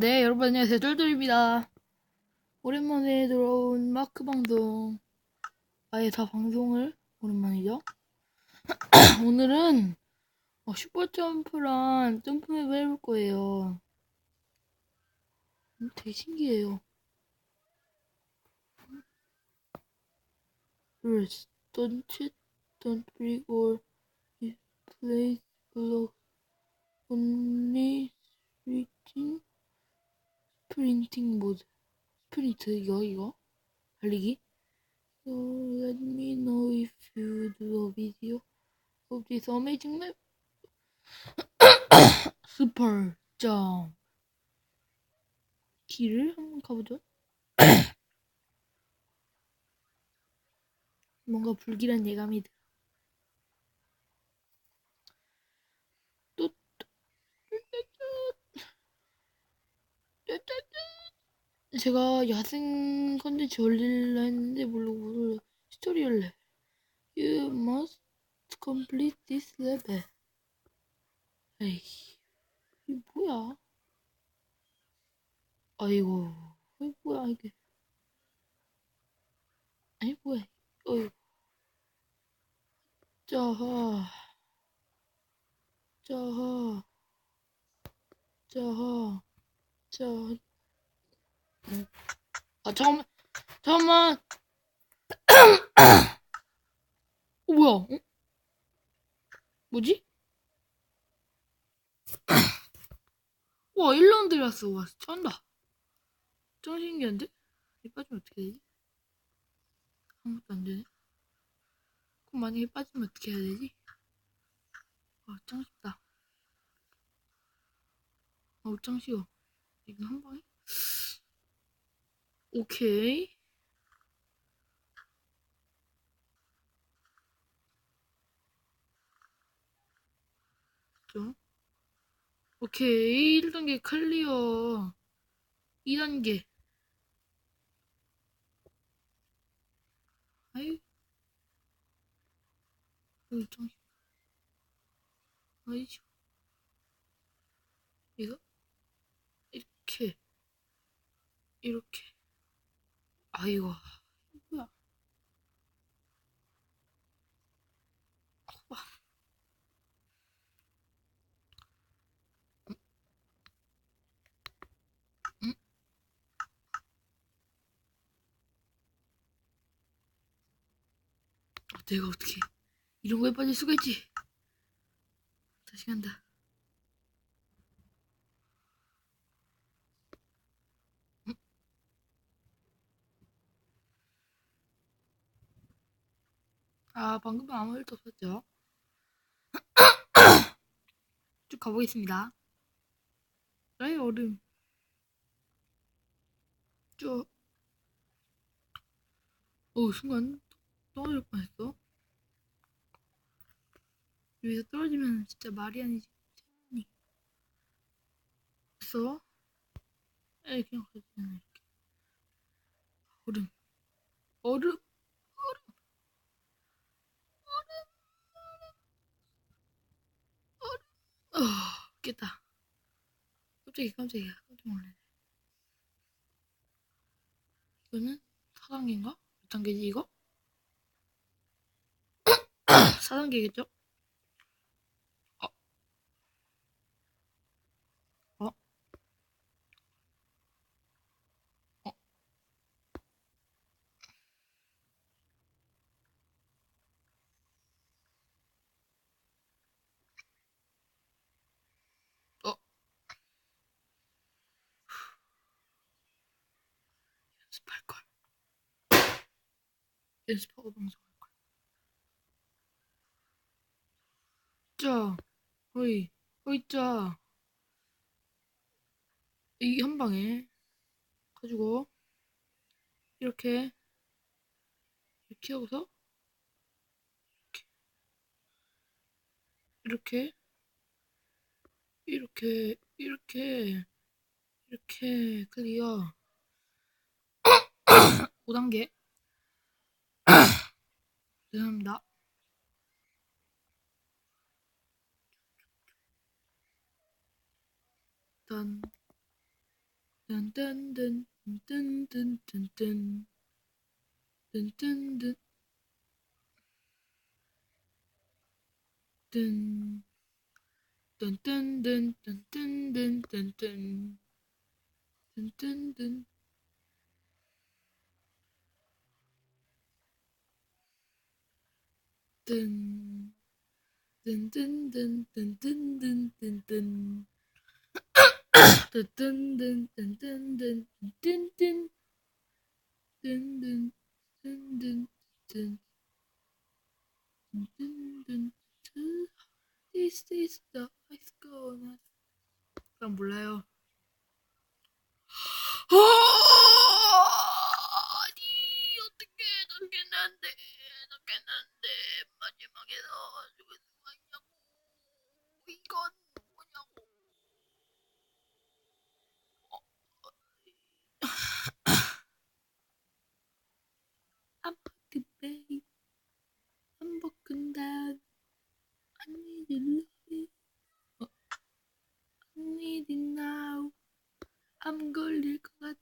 네, 여러분 안녕하세요. 쫄쫄입니다. 오랜만에 들어온 마크 방송. 아예 다 방송을 오랜만이죠. 오늘은 어, 슈퍼 점프랑 점프맵을 해볼 거예요. 음, 되게 신기해요. Rules, don't cheat, don't break or place block. Only reaching 스프린팅 모드 스프린트 이거 이거 달리기 So let me know if you do a video of this amazing map 슈퍼 점 길을 한번 가보죠 뭔가 불길한 예감이 들어 또 제가 야생 컨텐츠 올릴라 했는데 모르고 스토리 할래. You must complete this level. 에이, 이 뭐야? 아이고, 이 뭐야 이게? 아니 뭐야? 어이구. 자하, 자하, 자하, 자 하. 아 잠깐만 잠깐만 어 뭐야 어? 뭐지? 와 1라운드 왔어 와 쩐다 짱 신기한데? 이 빠지면 어떻게 되지? 아무것도 안 되네 그럼 만약에 빠지면 어떻게 해야 되지? 와짱 쉽다 어짱 쉬워 이거 한 방에? 오케이. 죠 오케이. 1단계 클리어. 2단계. 아이. 여기 좀. 아이죠. 이거? 이렇게. 이렇게. 아이고, 뭐야. 와. 응? 아, 내가 어떻게 이런 거에 빠질 수가 있지? 다시 간다. 아, 방금 아무 일도 없었죠? 쭉 가보겠습니다. 나의 얼음. 쭉. 오, 순간 떨어질 뻔했어. 여기서 떨어지면 진짜 말이 아니지. 니 됐어? 에이, 그냥 가지 않아, 이렇게. 얼음. 얼음. 깼다. 깜짝이야, 깜짝이야. 깜짝 놀랐네. 이거는 4단계인가? 몇 단계지, 이거? 4단계겠죠? 연습할 걸. 연습하고 방송할 걸. 자, 어이, 어이, 자. 이 한 방에 가지고 이렇게 이렇게 하고서 이렇게 이렇게 이렇게 이렇게 클리어 5단계 죄송합니다 일단 딴딴딴 딴 딴딴딴 딴 딴딴 딴 딴 딴딴 딴딴딴 딴딴 딴 딴딴 딴 딴딴딴딴딴딴딴 This is the ice gonna 난 몰라요 아니 어떻게 넘겼는데 넘겼는데 마지막에서 죽을 수가 있냐고 이건 뭐냐고 I'm broken, babe. I'm broken down. I need love. 어. I need it now. 암 걸릴 것 같아.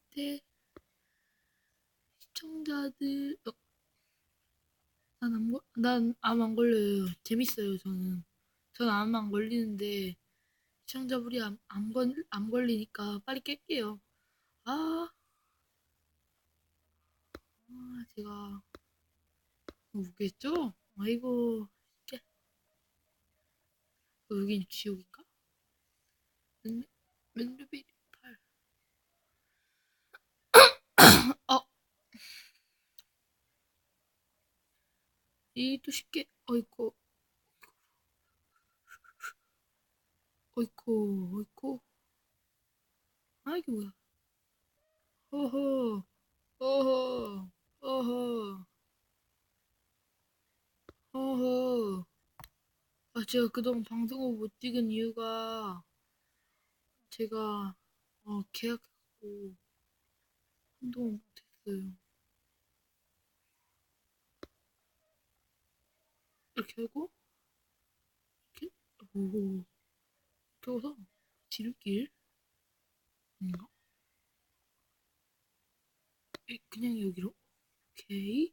시청자들, 어. 난암 걸, 난암 안 걸려요. 재밌어요, 저는. 저는 암 안 걸리는데, 시청자분이 암, 암, 걸, 암 걸리니까 빨리 깰게요. 아. 아, 제가 웃겠죠? 아이고. 어, 여긴 지옥인가? 맨, 맨루비 8. 어. 이 또 쉽게, 어이코. 어이코, 어이코. 아, 이게 뭐야. 허허, 허허, 허허, 허허. 아, 제가 그동안 방송을 못 찍은 이유가 제가 어, 계약하고 한동안 못했어요. 이렇게 하고 이렇게? 오. 들어서 지름길? 에, 그냥 여기로? 오케이.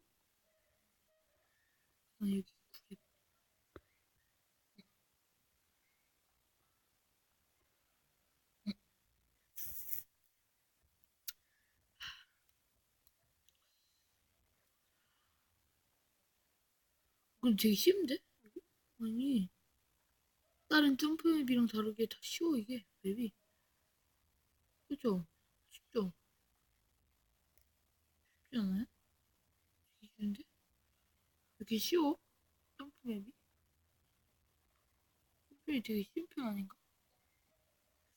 아 여기 구레 그럼 되게 쉬운데? 아니 다른 점프 맵이랑 다르게 다 쉬워 이게 맵이 그죠? 쉽죠? 쉽지 않아요? 되게 쉬운데? 이렇게 쉬워? 점프 맵이? 점프맵이 되게 쉬운 편 아닌가?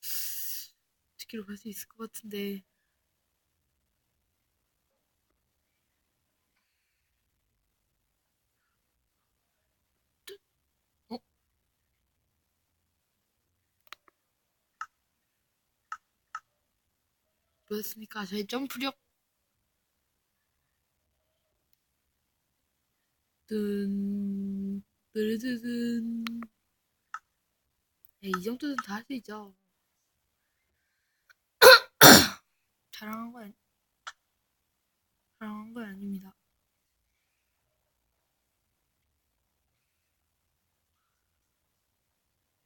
어떻게로 갈 수 있을 것 같은데 뭐였습니까? 저의 점프력 뜬, 뜨르드든. 네, 이 정도는 다 할 수 있죠. 자랑한 건, 자랑한 건 아닙니다.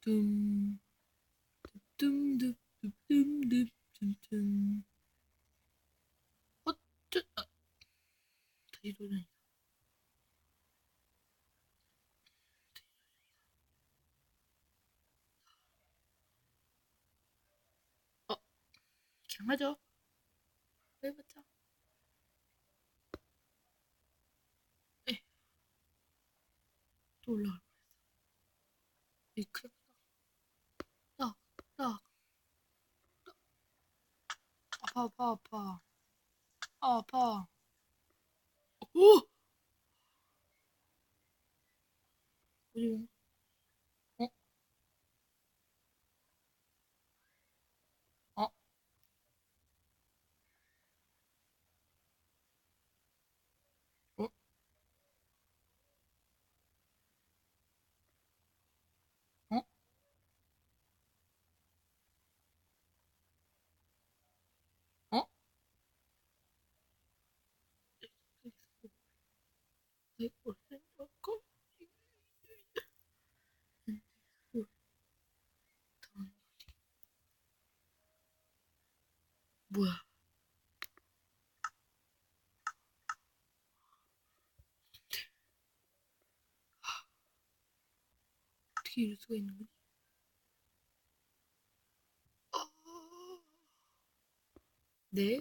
둠, 둠, 둠, 둠, 둠, 둠, 둠, 둠. 어, 저, 아, 다시 도전. 어, 그냥 하죠. 해봤자. 에, 또 올라갈 뻔했어. 이 큰일 났다. 딱, 딱. 아파, 아파, 아파. 아, 아파. 오! 어 100% 넣고 뭐야? 어떻게 이럴 수가 있는 거지? 네.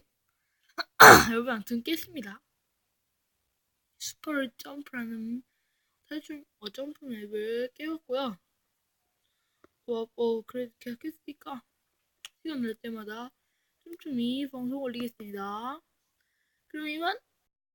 여러분 아무튼 깼습니다. 슈퍼 점프라는 탈출 어, 점프 맵을 깨웠고요. 뭐, 뭐 그래도 계속 깼으니까 시간 날 때마다 틈틈이 방송 올리겠습니다. 그럼 이만